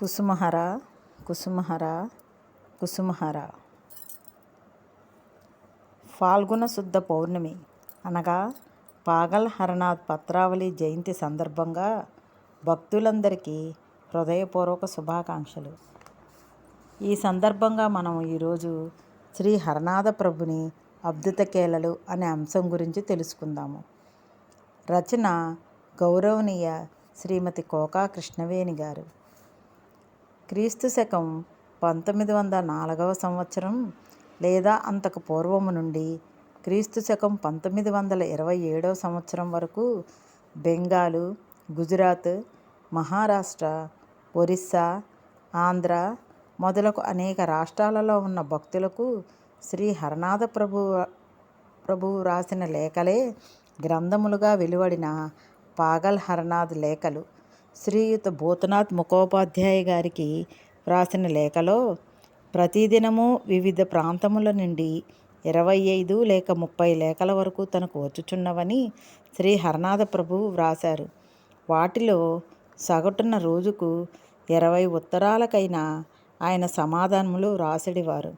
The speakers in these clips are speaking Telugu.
కుసుమహర కుసుమహర కుసుమహర. ఫాల్గుణ శుద్ధ పౌర్ణమి అనగా పాగల్ హరనాథ్ పత్రావళి జయంతి సందర్భంగా భక్తులందరికీ హృదయపూర్వక శుభాకాంక్షలు. ఈ సందర్భంగా మనం ఈరోజు శ్రీ హరనాథ ప్రభుని అబ్దుతకేలలు అనే అంశం గురించి తెలుసుకుందాము. రచన గౌరవనీయ శ్రీమతి కోకా కృష్ణవేణి గారు. క్రీస్తు శకం పంతొమ్మిది వందల నాలుగవ సంవత్సరం లేదా అంతకు పూర్వము నుండి క్రీస్తు శకం పంతొమ్మిది వందల ఇరవై ఏడవ సంవత్సరం వరకు బెంగాలు గుజరాత్ మహారాష్ట్ర ఒరిస్సా ఆంధ్ర మొదలగు అనేక రాష్ట్రాలలో ఉన్న భక్తులకు శ్రీ హరనాథ ప్రభు ప్రభువు రాసిన లేఖలే గ్రంథములుగా వెలువడిన పాగల్ హరనాథ్ లేఖలు. శ్రీయుత భూతనాథ్ ముఖోపాధ్యాయ గారికి వ్రాసిన లేఖలో ప్రతిదినము వివిధ ప్రాంతముల నుండి ఇరవై ఐదు లేక ముప్పై లేఖల వరకు తనకు వచ్చుచున్నవని శ్రీ హరనాథ ప్రభువు వ్రాశారు. వాటిలో సగటున రోజుకు ఇరవై ఉత్తరాలకైనా ఆయన సమాధానములు వ్రాసిడివారు.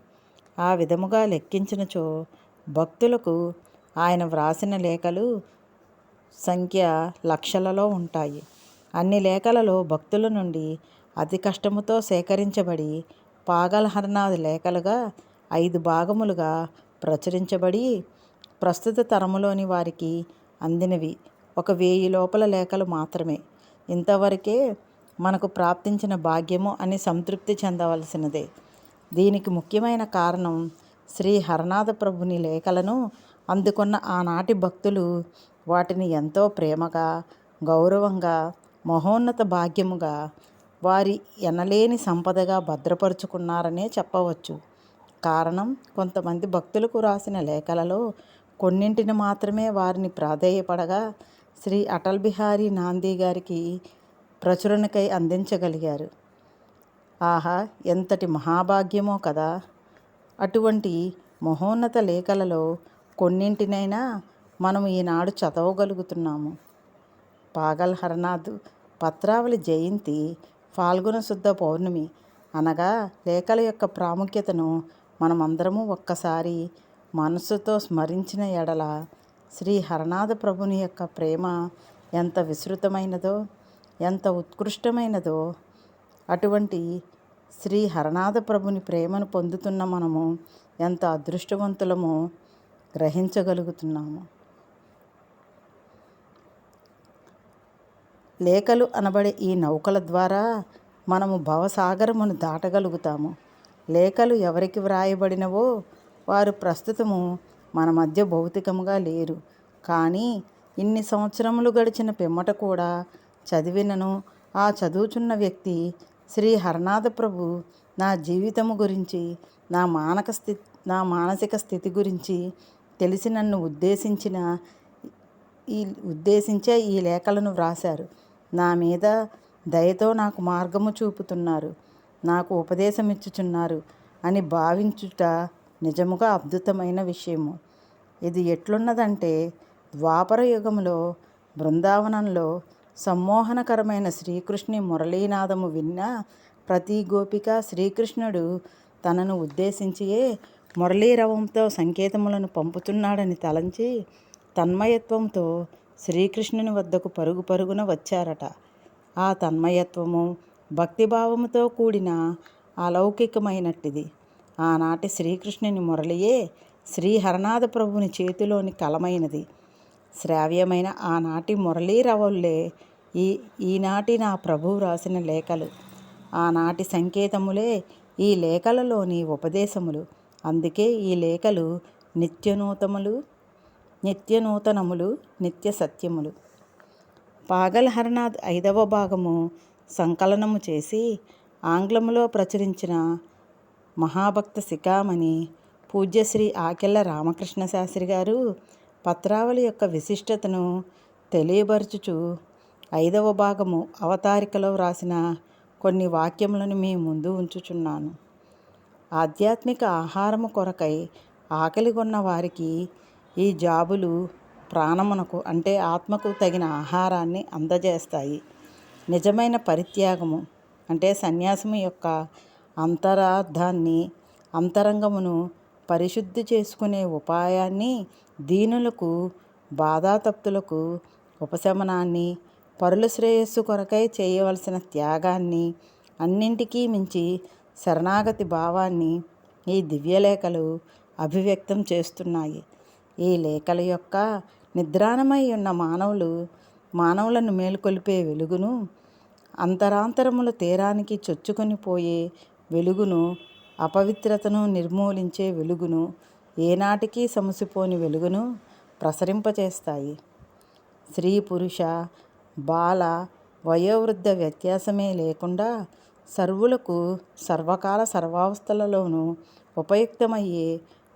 ఆ విధముగా లెక్కించినచో భక్తులకు ఆయన వ్రాసిన లేఖలు సంఖ్య లక్షలలో ఉంటాయి. అన్ని లేఖలలో భక్తుల నుండి అతి కష్టముతో సేకరించబడి పాగల్హర్నాథ్ లేఖలుగా ఐదు భాగములుగా ప్రచురించబడి ప్రస్తుత తరములోని వారికి అందినవి. ఒక వెయ్యి లోపల లేఖలు మాత్రమే. ఇంతవరకే మనకు ప్రాప్తించిన భాగ్యము అని సంతృప్తి చెందవలసినదే. దీనికి ముఖ్యమైన కారణం శ్రీ హరనాథ ప్రభుని లేఖలను అందుకున్న ఆనాటి భక్తులు వాటిని ఎంతో ప్రేమగా గౌరవంగా మహోన్నత భాగ్యముగా వారి ఎనలేని సంపదగా భద్రపరుచుకున్నారనే చెప్పవచ్చు. కారణం కొంతమంది భక్తులకు రాసిన లేఖలలో కొన్నింటిని మాత్రమే వారిని ప్రాధేయపడగా శ్రీ అటల్ బిహారీ నాందీ గారికి ప్రచురణకై అందించగలిగారు. ఆహా ఎంతటి మహాభాగ్యమో కదా! అటువంటి మహోన్నత లేఖలలో కొన్నింటినైనా మనం ఈనాడు చదవగలుగుతున్నాము. పాగల్ హరనాథ్ పత్రావళి జయంతి ఫాల్గుణ శుద్ధ పౌర్ణమి అనగా లేఖల యొక్క ప్రాముఖ్యతను మనమందరము ఒక్కసారి మనస్సుతో స్మరించిన ఎడల శ్రీ హరనాథ ప్రభుని యొక్క ప్రేమ ఎంత విస్తృతమైనదో ఎంత ఉత్కృష్టమైనదో అటువంటి శ్రీ హరనాథ ప్రభుని ప్రేమను పొందుతున్న మనము ఎంత అదృష్టవంతులమో గ్రహించగలుగుతున్నాము. లేఖలు అనబడే ఈ నౌకల ద్వారా మనము భవసాగరమును దాటగలుగుతాము. లేఖలు ఎవరికి వ్రాయబడినవో వారు ప్రస్తుతము మన మధ్య భౌతికముగా లేరు. కానీ ఇన్ని సంవత్సరములు గడిచిన పిమ్మట కూడా చదివినను ఆ చదువుచున్న వ్యక్తి శ్రీ హరనాథ ప్రభు నా జీవితము గురించి నా మానక స్థితి నా మానసిక స్థితి గురించి తెలిసి నన్ను ఉద్దేశించిన ఈ ఉద్దేశించే ఈ లేఖలను వ్రాశారు. నా మీద దయతో నాకు మార్గము చూపుతున్నారు. నాకు ఉపదేశం ఇచ్చుచున్నారు అని భావించుట నిజముగా అద్భుతమైన విషయము. ఇది ఎట్లున్నదంటే ద్వాపర యుగంలో బృందావనంలో సమ్మోహనకరమైన శ్రీకృష్ణి మురళీనాదము విన్న ప్రతి గోపిక శ్రీకృష్ణుడు తనను ఉద్దేశించియే మురళీరవంతో సంకేతములను పంపుతున్నాడని తలంచి తన్మయత్వంతో శ్రీకృష్ణుని వద్దకు పరుగు పరుగున వచ్చారట. ఆ తన్మయత్వము భక్తిభావముతో కూడిన అలౌకికమైనట్టిది. ఆనాటి శ్రీకృష్ణుని మురళియే శ్రీ హరనాథ ప్రభుని చేతిలోని కలమైనది. శ్రావ్యమైన ఆనాటి మురళీరవుల్లే ఈ ఈనాటి నా ప్రభు రాసిన లేఖలు. ఆనాటి సంకేతములే ఈ లేఖలలోని ఉపదేశములు. అందుకే ఈ లేఖలు నిత్యనూతములు నిత్యనూతనములు నిత్య సత్యములు పాగల్హరనాథ్ ఐదవ భాగము సంకలనము చేసి ఆంగ్లములో ప్రచురించిన మహాభక్త శిఖామణి పూజ్యశ్రీ ఆకెళ్ళ రామకృష్ణ శాస్త్రి గారు పత్రావళి యొక్క విశిష్టతను తెలియబరుచుచు ఐదవ భాగము అవతారికలో వ్రాసిన కొన్ని వాక్యములను మీ ముందు ఉంచుచున్నాను. ఆధ్యాత్మిక ఆహారము కొరకై ఆకలిగొన్న వారికి ఈ జాబులు ప్రాణమునకు అంటే ఆత్మకు తగిన ఆహారాన్ని అందజేస్తాయి. నిజమైన పరిత్యాగము అంటే సన్యాసము యొక్క అంతరార్థాన్ని అంతరంగమును పరిశుద్ధి చేసుకునే ఉపాయాన్ని దీనులకు బాధాతప్తులకు ఉపశమనాన్ని పరుల శ్రేయస్సు కొరకై చేయవలసిన త్యాగాన్ని అన్నింటికీ మించి శరణాగతి భావాన్ని ఈ దివ్యలేఖలు అభివ్యక్తం చేస్తున్నాయి. ఈ లేఖల యొక్క నిద్రాణమై ఉన్న మానవులు మానవులను మేలుకొల్పే వెలుగును అంతరాంతరముల తీరానికి చొచ్చుకొని పోయే వెలుగును అపవిత్రతను నిర్మూలించే వెలుగును ఏనాటికి సమసిపోని వెలుగును ప్రసరింపచేస్తాయి. స్త్రీ పురుష బాల వయోవృద్ధ వ్యత్యాసమే లేకుండా సర్వులకు సర్వకాల సర్వావస్థలలోనూ ఉపయుక్తమయ్యే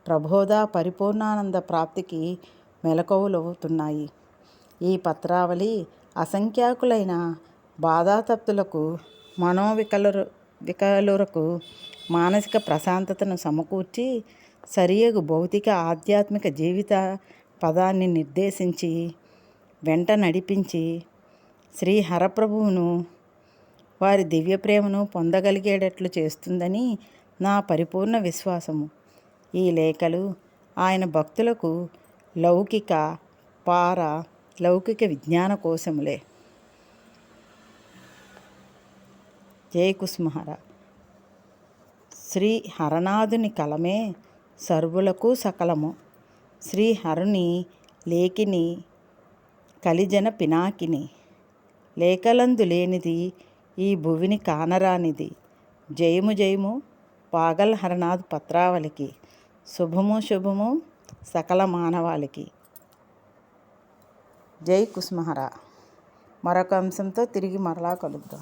ప్రబోధ పరిపూర్ణానంద ప్రాప్తికి మెలకువలవుతున్నాయి. ఈ పత్రావళి అసంఖ్యాకులైన బాధాతప్తులకు మనోవికలరు వికలురకు మానసిక ప్రశాంతతను సమకూర్చి సరియగు భౌతిక ఆధ్యాత్మిక జీవిత పదాన్ని నిర్దేశించి వెంట నడిపించి శ్రీ హరప్రభువును వారి దివ్య ప్రేమను పొందగలిగేటట్లు చేస్తుందని నా పరిపూర్ణ విశ్వాసము. ఈ లేఖలు ఆయన భక్తులకు లౌకిక పార లౌకిక విజ్ఞాన కోశములే జయకుస్మహర శ్రీ హరనాథుని కలమే సర్వులకు సకలము. శ్రీ హరుని లేకిని కలిజన పినాకిని. లేఖలందు లేనిది ఈ భువిని కానరానిది. జయము జయము పాగల్ హరనాథ్ పత్రావళికి. శుభము శుభము సకల మానవాళికి. జై కుస్మహరా. మరొక అంశంతో తిరిగి మరలా కలుద్దాం.